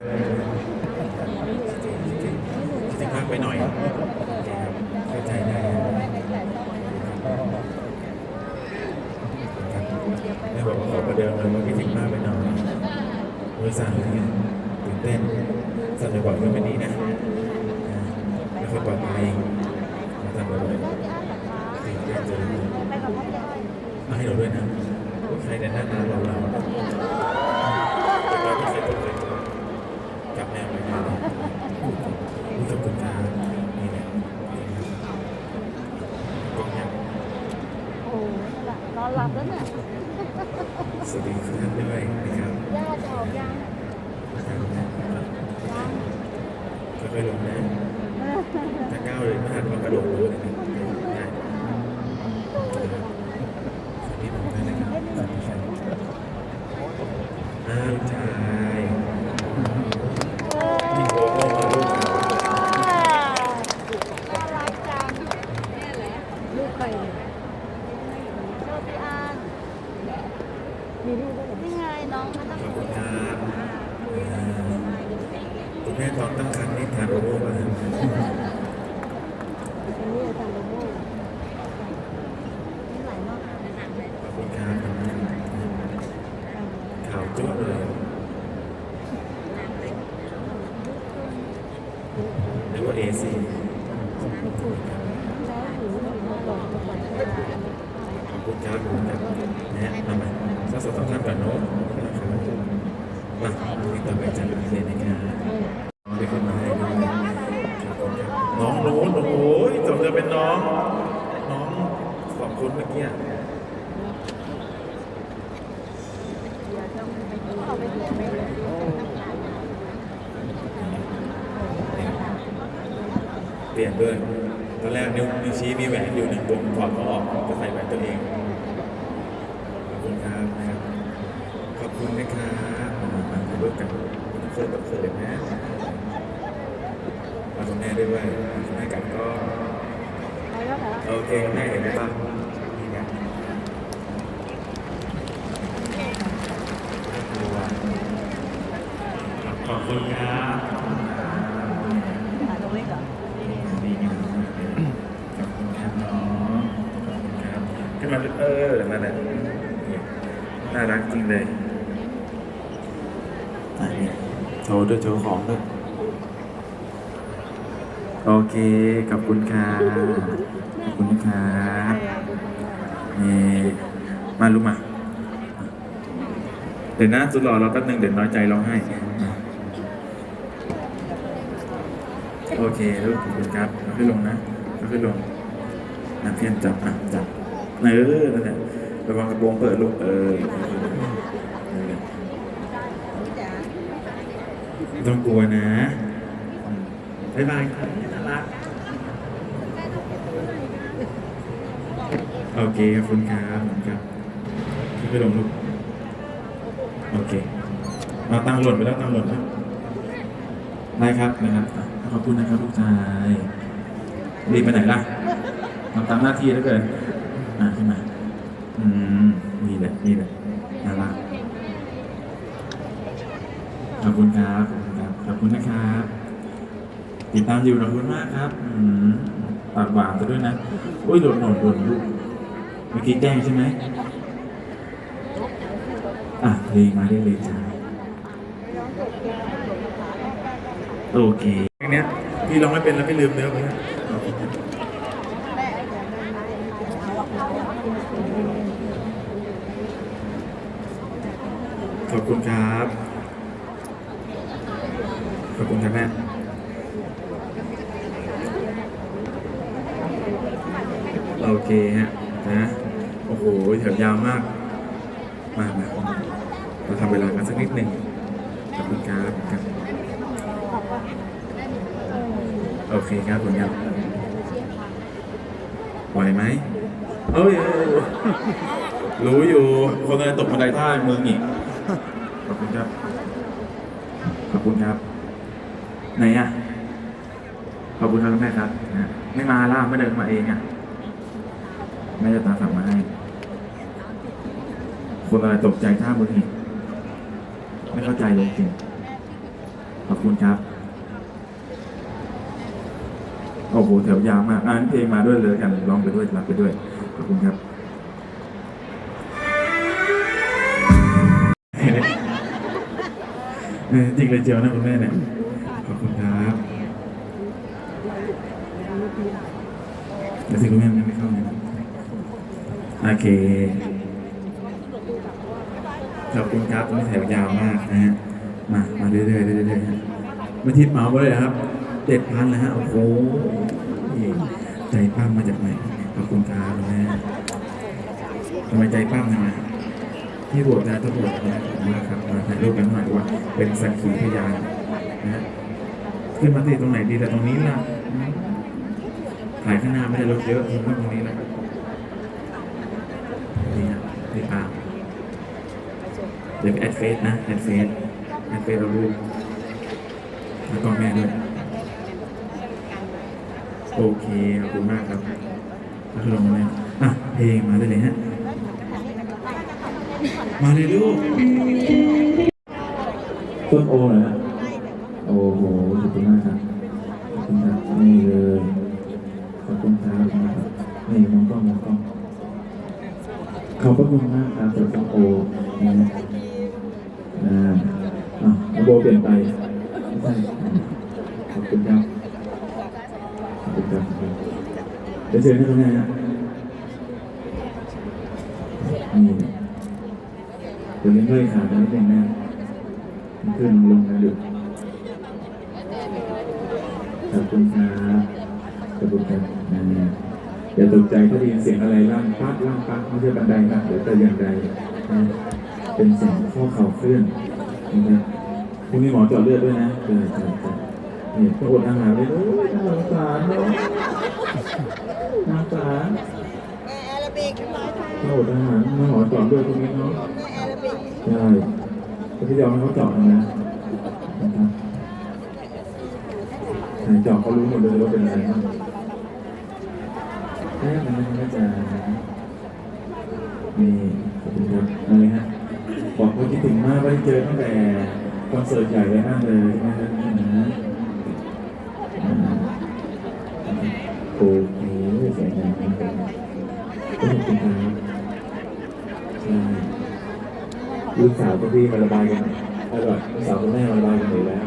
จะมากไปหน่อยเข้าใจได้แม่บอกว่าขอประเดิมเลยว่าคิดถึงมากไปหน่อยมือสั่นอะไรเงี้ยตื่นเต้นสั่นบ่อยๆก็ไม่ดีนะไม่ค่อยปลอดภัยมาทำบ่อยๆตื่นเต้นจนมาให้เราด้วยนะใครในหน้าตาเราเราแต่ก็ไม่เคยตกเลยจับ แนวไปได้เลยนี่ขอบคุณครับนี่แหละกล้องยังโอ้นอนหลับแล้วเนี่ยสวัสดีทุกท่านด้วยนะครับย่าจะออกยังค่อยๆลงนะถ้าก้าวเลยไม่หันมากระโดดเลยนะครับได้สวัสดีทุกท่านนะครับสวัสดีครับอ้าวลูกชายมีโบโบมาลูกครับ น่ารักจังนี่แหละลูกใครโชคพี่อานมีลูกด้วยนี่ไงน้องมันต้อง ขอบคุณครับอ่าคุณแม่ท้องตั้งครรภ์นี่ทานโบโบมา อันนี้อาจารย์โลโม่นี่หลายรอบ ขอบคุณครับข่าวจุ๊บเลย หรือว่าเอซีแล้วหนูมากจะไปขอบคุณครับขอบคุณครับนะฮะมาใหม่สักสองสามท่านก่อนเนาะนะครับมาที่ต่อไปจะเป็นนะครับน้องเป็นคนมาให้ด้วยครับผมครับน้องโน้นโอ้ยสมจะเป็นน้อง น้องสองคนเมื่อกี้อะ เอาไปเที่ยวไปเลยเปลี่ยนด้วยตอนแรกนิ้วนิ้วชี้มีแหวนอยู่หนึ่งวงถอดเขาออกจะใส่แหวนตัวเอง ขอบคุณครับนะครับขอบคุณนะครับมามาถ่ายรูปกันเขินแบบเขินนะมาคุณแม่ด้วยคุณแม่กันก็โอเคแม่เห็นไหมบ้างขอบคุณครับ ถ่ายตรงนี้เหรอ ดีงามมากเลยขอบคุณครับน้องขอบคุณครับขึ้นมา เออนั่นแหละน่ารักจริงเลยอะเนี่โชว์ด้วยโชว์ของด้วยโอเคขอบคุณค่ะขอบคุณครับนี่มาลุกมาเดี๋ยวนะสุดหล่อเราแป๊บนึงเดี๋ยวน้อยใจร้องไห้โอเคลูกขอบคุณครับขึ้นลงนะขึ้นลงนะเพียนจับอะจับ เออนั่นแหละระวังกระโปรงเปิดลูกเออนั่นแหละไม่ต้องกลัวนะบ๊ายบายครับน่ารักโอเคขอบคุณครับขอบคุณครับไปลงลูกโอเคเอาตังหล่นไปแล้วตังหล่นแล้วได้ครับนะครับขอบคุณนะครับลูกชายรีบไปไหนล่ะทำตามหน้าที่แล้วเกิน อะขึ้นมา อืม นี่แหละ นี่แหละน่ารักขอบคุณครับ ขอบคุณครับ ขอบคุณนะครับ ติดตามอยู่ขอบคุณมากครับ อืมปากหวานไปด้วยนะอุ้ยหล่นหล่นหล่นลูกเมื่อกี้แกล้งใช่ไหมอะเพลงมาได้เลยจ้าโอเคเนี้ยพี่ร้องไม่เป็นแล้วพี่ลืมเนื้อไปแล้ ขอบคุณครับ ขอบคุณครับแม่โอเคฮะนะโอ้โหแถวยาวมาก มามาเราทำเวลากันสักนิดหนึ่งขอบคุณครับครับโอเคครับคุณครับไหวไหมเอ้ยเอ้ยรู้อยู่ คนอะไรตกบันไดท่ามืองอีก ขอบคุณครับ ขอบคุณครับ ไหนอะ ขอบคุณครับแม่ครับนะไม่มาล่ะไม่เดินมาเองอะแม่จะตามสั่งมาให้ คนอะไรตกใจท่ามืออีกไม่เข้าใจเลยจริง ขอบคุณครับ โอ้โหแถวยาวมากอ่านเพลงมาด้วยเลยกันร้องไปด้วยรับไปด้วย ขอบคุณครับ เออจริงเลยเจียวนะคุณแม่เนี่ย ขอบคุณครับแต่สิคุณแม่มันไม่เข้าเลยโอเค ขอบคุณครับต้องแถวยาวมากนะฮะ มา มาเรื่อยๆเรื่อยๆฮะมาทิพย์เหมาไปเลยครับเจ็ดพันเลยฮะ โอ้โห ใจปั้มมาจากไหน ขอบคุณครับคุณแม่ทำไมใจปั้มจังเลย ที่บวชนะต้องบวชนะขอบคุณมาครับมาถ่ายรูปกันหน่อยว่า เป็นสักขีพยานนะขึ้นมาติดตรงไหนดีแต่ตรงนี้ล่ะถ่ายข้างหน้าไม่ได้รถเยอะขึ้นตรงนี้แหละนี่ฮะนี่ปาเดี๋ยวแอดเฟซนะแอดเฟซแอดเฟซเราดูแล้วก็แม่ด้วยโอเคขอบคุณมากครับแล้วก็ลงมาเลยอะเพลงมาได้เลยฮะ มาเลยลูกต้นโอเหรอฮะโอ้โหขอบคุณมากครับขอบคุณครับนี่เลยขอบคุณครับขอบคุณครับนี่มองกล้องมองกล้องขอบพระคุณมากครับสำหรับต้นโอนะฮะอ่าอะระบเปลี่ยนไปไม่ใช่ขอบคุณครับขอบคุณครับเดี๋ยวเจอกันตรงไหนฮะนี่ ดี๋ยวนี้เมื่อยขากันนิดนึงนะขึ้นลงกันอยู่ขอบคุณครับขอบคุณครับนะอย่าตกใจถ้าได้ยินเสียงอะไรล่างปักล่างปักไม่ใช่บันไดนะหรือแต่อย่างใดนะเป็นเสียงข้อเข่าเคลื่อนนะครับพรุ่งนี้หมอเจาะเลือดด้วยนะใช่ใช่ใช่นี่ก็อดอาหารเลยโอ้ยน่าสงสารเนาะน่าสงสารแอโรบิกร้อยค่ะก็อดอาหารมาหมอเจาะเลือดพรุ่งนี้เนาะ ใช่ก็ที่ยอมให้เขาเจาะนะนะครับเจาะเขารู้หมดเลยว่าเป็นอะไรบ้างแค่นั้นนะจ๊ะนี่ขอบคุณครับมาเลยฮะบอกว่าคิดถึงมากไม่ได้เจอตั้งแต่คอนเสิร์ตใหญ่เลยมากเลยใช่ไหมครับนะโอ้ ลูกสาวก็พี่มาระบายกันอร่อยลูกสาวคุณแม่มาระบายกันอยู่แล้ว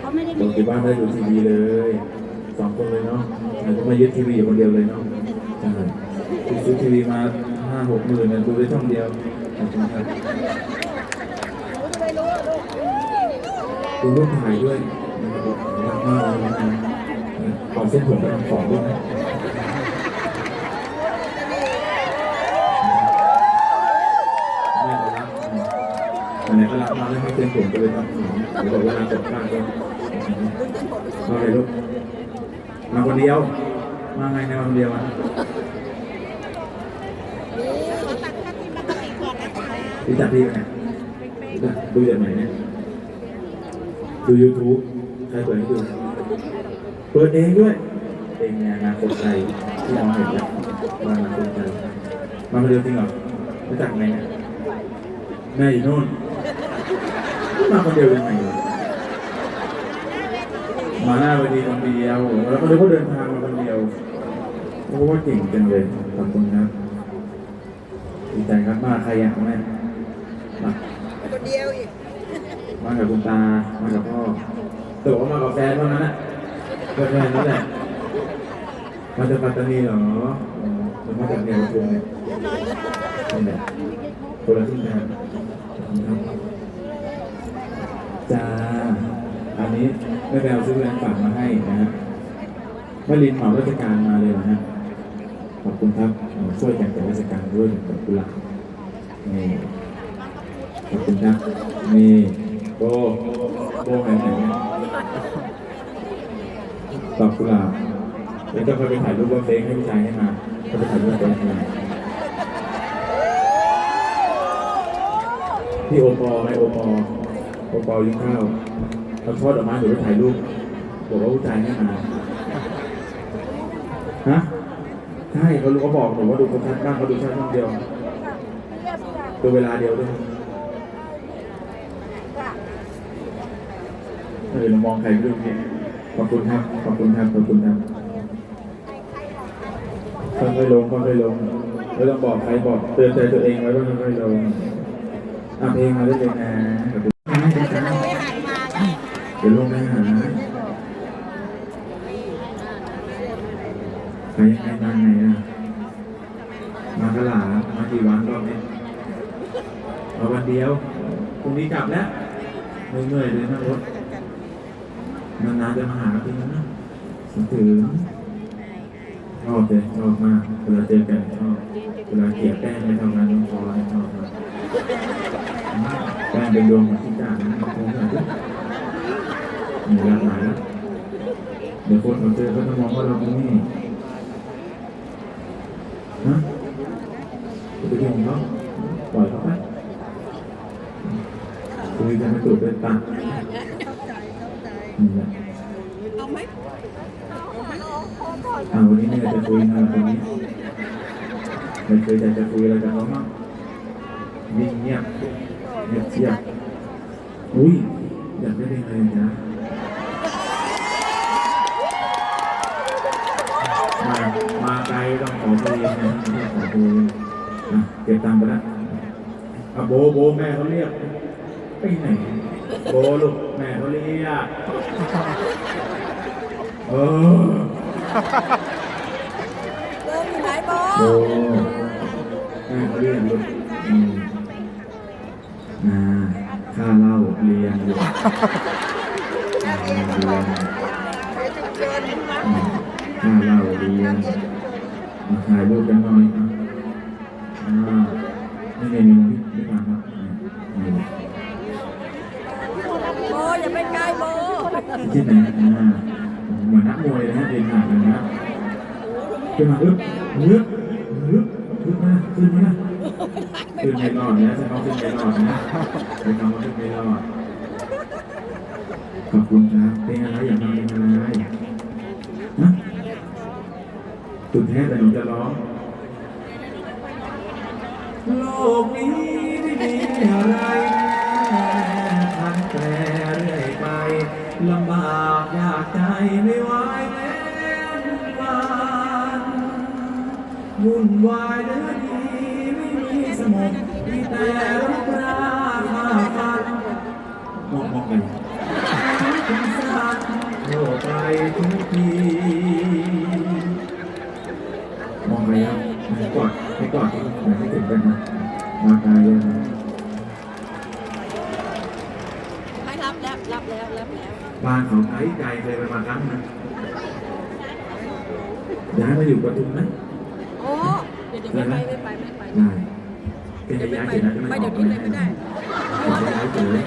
เขาไม่ได้ผมคิดว่าไม่ได้ดูทีวีเลยสองคนเลยเนาะแต่ก็มายึดทีวีอยู่คนเดียวเลยเนาะใช่ซื้อทีวีมาห้าหกหมื่นเนี่ยดูได้ช่องเดียวขอบคุณครับดูรูปถ่ายด้วยนะครับรักมากเลยนะขอเส้นผมไปทำของด้วยนะ อันไหนก็รักมากเลยให้เส้นผมไปเลยครับเดี๋ยวบอกเวลาตกข้างก็มาเลยลูกมาคนเดียว มาไงในวันเดียวอะรู้จักพี่ไหมเนี่ยรู้จักดูจากไหนเนี่ย ดู YouTube ใครเปิดให้ดูเปิดเองด้วย เองเนี่ยอนาคตไทยที่น้องเห็นแล้วว่าอนาคตไทยมาคนเดียวจริงเหรอรู้จักไหมเนี่ยแม่อยู่โน่น มาคนเดียวยังไงวะมาหน้าเวทีคนเดียวแล้วก็เลยก็เดินทางมาคนเดียวโอ้ว่าเก่งจังเลยขอบคุณครับดีใจครับมาใครอะแม่มาคนเดียวอีกมากับคุณตา มากับพ่อแต่ว่ามากับแฟนเท่านั้นแหละก็แค่นั้นแหละมาจากปัตตานีเหรออ๋อหรือมาจากเมียกรุงเนี่ยนี่แหละคนละครึ่งทางขอบคุณครับ จ้า อันนี้แม่แมวซื้อแรงฝากมาให้นะฮะแม่ลินเหมาราชการมาเลยนะฮะ ขอบคุณครับช่วยกันจัดราชการด้วยกับกุหลาบนี่ขอบคุณครับนี่โบโบไหนไหนนี่ยดอกกุหลาบเดี๋ยวจะไปถ่ายรูปว่าเฟซให้พี่ชายให้มาก็ไปถ่ายรูปเฟซให้มาพี่โอปอไหมโอปอ โอปอยุ่งข้าวเขาทอดออกมาเดี๋ยวไปถ่ายรูปบอกว่าผู้ชายให้มาฮะใช่เขารู้เขาบอกผมว่าดูคนชัดบ้างเขาดูชัดช่องเดียวดูเวลาเดียวด้วยเออเรามองใครไม่รู้เนี่ยขอบคุณครับขอบคุณครับขอบคุณครับค่อยๆลงค่อยๆลงไม่ต้องบอกใครบอกเตือนใจตัวเองไว้ว่าค่อยๆลงอะเพลงมาได้เลยนะขอบคุณ เดี๋ยวลงไปหาไปยังไงมาไงอะมากระหลามากี่วันรอบนี้มาวันเดียวพรุ่งนี้กลับแล้วเหนื่อยๆเลยนั่งรถนานๆจะมาหาทีนึงนะคิดถึงชอบเลยชอบมากเวลาเจอกันชอบเวลาเกลียดแป้งในทำงานน้องพอยชอบมากแป้งเป็นดวงของที่ มีหลากหลายเดี๋ยวคนเขาเจอเขาจะมองว่าเราเป็นนี่ฮะไปยุ่งเขาปล่อยเขาไปคุยกันไม่ถูกเป็นตังนี่แหละเอาไหมอ่าวันนี้เนี่ยจะคุยงานวันนี้ไม่เคยอยากจะคุยอะไรกับเขามั้งนิ่งเงียบเงียบเชียบอุ้ยอยากได้เพลงไรนะ ก็บตังค์ไปแล้วอะโบโบแม่เขาเรียกไปไหนโบลูกแม่เขาเรียกเออเริ่มอยู่ไหนบอโอ้แม่เขาเรียนลูกอืมอ่าค่าเหล้าเรียนอยู่อ่าเรียนอืมค่าเหล้าเรียนมาถ่ายรูปกันหน่อยอะอ่า นี่นี่นี่พี่พี่ฟังครับนี่นี่โบอย่าไปใกล้โบที่ไหนอ่าเหมือนนักมวยเลยนะเรียนหนักเลยนะขึ้นมาอึ๊บอึ๊บอึ๊บขึ้นมาขึ้นมาขึ้นไม่รอดนะจะเขาขึ้นไม่รอดนะไปทำว่าขึ้นไม่รอดขอบคุณครับเพลงอะไรอย่ากฟังเพลงอะไรฮะสุดแท้แต่หนูจะร้อง วายเดือดีไม่มีสมองมีแต่รักราข้าฟันมองมองไปถึงสัตว์โลกไปทุกทีมองไปแล้วให้กอดให้กอดที่ไหนให้ถึงกันนะมาตายเลยนะให้รับแล้วรับแล้วรับแล้วบ้านเขาไกลไกลเคยไปมาครั้งนึงย้ายมาอยู่ปทุมไหม เดี๋ยวเดี๋ยวไม่ไปไม่ไปไม่ไปได้เป็นระยะเสร็จแล้วจะไม่ไปออเดี๋ยกวนี้เลยไม่ได้ย้ายเฉย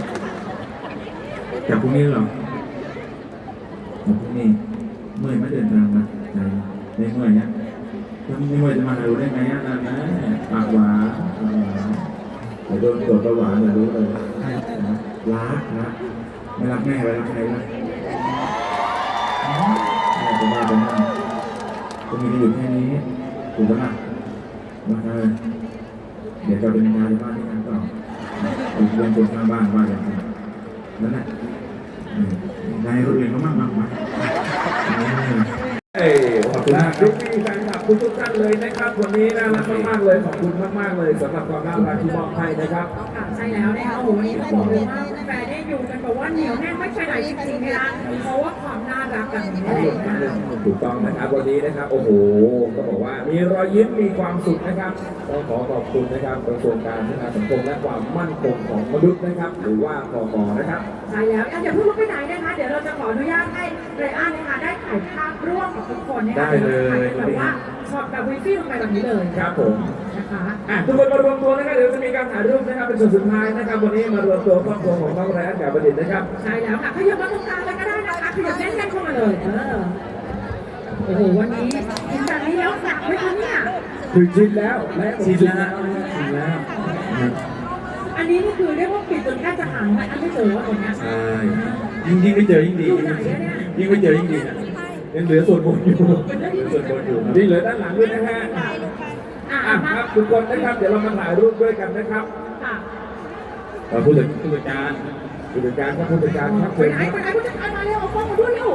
จากพรุ่งนี้เหรอจากพรุ่งนี้เมื่อยไม่เดินทางมาไหนไม่เมื่อยเนี่ยถ้าไม่เมื่อยจะมาหารู้ได้ไงอะนั่นนะปากหวานปากหวานเดี๋ยวโดนตรวจประวัติเดี๋ยวรู้เลยนะรักนะไม่รักแม่ไปรักใครล่ะแม่จะบ้าไปนั่งก็มีกันอยู่แค่นี้ถูกปะล่ะ มาเลยเดี๋ยวจะเป็นงานบ้านที่นั่นต่ออีกเรื่องคนข้างบ้านว่าอย่างไรนั่นแหละอืมนายคนอื่นเขามากมากมาเอ้ขอบคุณมากยุคนี้แฟนคลับทุกทุกๆท่านเลยนะครับวันนี้น่ารักมากๆเลยขอบคุณมากๆเลยสำหรับความน่ารักที่มอบให้นะครับใช่แล้วนะคะโอ้โหวันนี้ต้อบอกเลยว่าแฟนได้อยู่กันแบบว่าเหนียวแน่นไม่ใช่ไหนจริงๆนะคะเพราะว่า ความน่ารักแบบนี้เลยนะคะถูกต้องนะครับวันนี้นะครับโอ้โหก็บอกว่ามีรอยยิ้มมีความสุขนะครับต้องขอขอบคุณนะครับกระทรวงการพัฒนาสังคมและความมั่นคงของมนุษย์นะครับ หรือว่ากกนะครับ ใช่แล้วอะเดี๋ยวเพิ่งลุกไปไหนนะคะ เดี๋ยวเราจะขออนุญาตให้ไรอันนะคะได้ถ่ายภาพร่วมกับทุกคนนะคะได้เลย ถ่ายแบบว่าช็อตแบบวิฟี่ลงไปแบบนี้เลยครับผมนะคะ อะทุกคนมารวมตัวนะครับเดี๋ยวจะมีการถ่ายรูปนะครับเป็นส่วนสุดท้ายนะครับวันนี้มารวมตัวครอบครัวของน้องแรนกับประดิษฐ์นะครับ ใช่แล้วค่ะขยับมาตรงกลางเลยก็ได้นะคะ ขยับแน่นๆเข้ามาเลยเออโอ้โหวันนี้กินแบบนี้แล้วหนักไหมคะเนี่ยคือชินแล้วและชินแล้วชินแล้วนะอันนี้นี่คือเรียกว่าปิดจนแทบจะหาไม่อันไม่เจอว่าตรงเนี้ยใช่ยิ่งยิ่งไม่เจอยิ่งดียิ่งไม่เจอยิ่งดีนะยังเหลือส่วนบนอยู่เหลือส่วนบนอยู่นะนี่เหลือด้านหลังด้วยนะฮะอะอะมาครับทุกคนนะครับเดี๋ยวเรามาถ่ายรูปด้วยกันนะครับค่ะเราผู้จัดผู้จัดการผู้จัดการครับผู้จัดการครับไปเชิญไหนครับ ไปไหนผู้จัดอยู่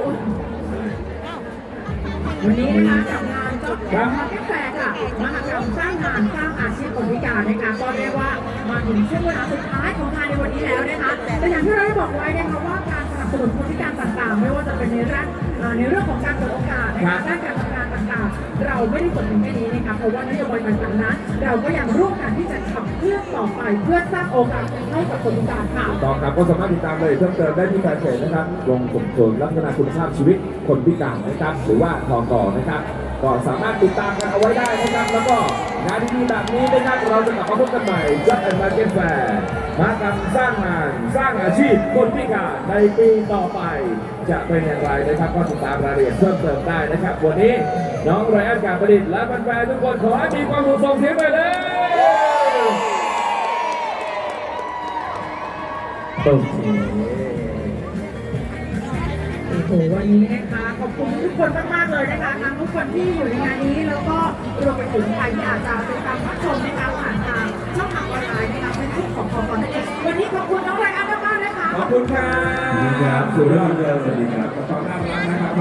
วันนี้นะคะจับงานก็มาแค่แฟร์ค่ะมหากรรมสร้างงานสร้างอาชีพคนพิการนะคะก็เรียกว่ามาถึงช่วงเวลาสุดท้ายของงานในวันนี้แล้วนะคะแต่อย่างที่เราได้บอกไว้นะคะว่าการ สนับสนุนคนพิการต่างๆ ไม่ว่าจะเป็นในเรื่องอ่าในเรื่องของการเปิดโอกาสนะคะด้านการทำงานต่างๆ เราไม่ได้จบเพียงแค่นี้นะคะเพราะว่านโยบายต่างๆนั้นเราก็ยังร่วมกันที่จะขับเคลื่อนต่อไปเพื่อสร้างโอกาสให้กับคนพิการค่ะต่อครับก็สามารถติดตามเลยเพิ่มเติมได้ที่แฟนเพจนะครับกรมส่งเสริมและพัฒนาคุณภาพชีวิตคนพิการนะครับ หรือว่าทอกอนะครับก็สามารถติดตามกันเอาไว้ได้นะครับแล้วก็ งานดีๆแบบนี้นะครับเราจะกลับมาพบกันใหม่ Job and Market Fair มหกรรมสร้างงานสร้างอาชีพคนพิการในปีต่อไป จะเป็นอย่างไรนะครับก็ติดตามรายละเอียดเพิ่มเติมได้นะครับ วันนี้น้องไรอันการประดิษฐ์และแฟนๆทุกคนขอให้มีความสุขส่งเสียงไปเลยโอเค โหวันนี้นะคะขอบคุณทุกคนมากๆเลยนะคะทั้งทุกคนที่อยู่ในงานนี้แล้วก็รวมไปถึงใครที่อาจจะเป็นการรับชมในการผ่านทางช่องทางออนไลน์นะคะเป็นทุกของคอมนั่นเองวันนี้ขอบคุณน้องไรอันมากๆนะคะ ขอบคุณครับสวัสดีครับสุดยอดเลยสวัสดีครับขอบคุณมากนะครับ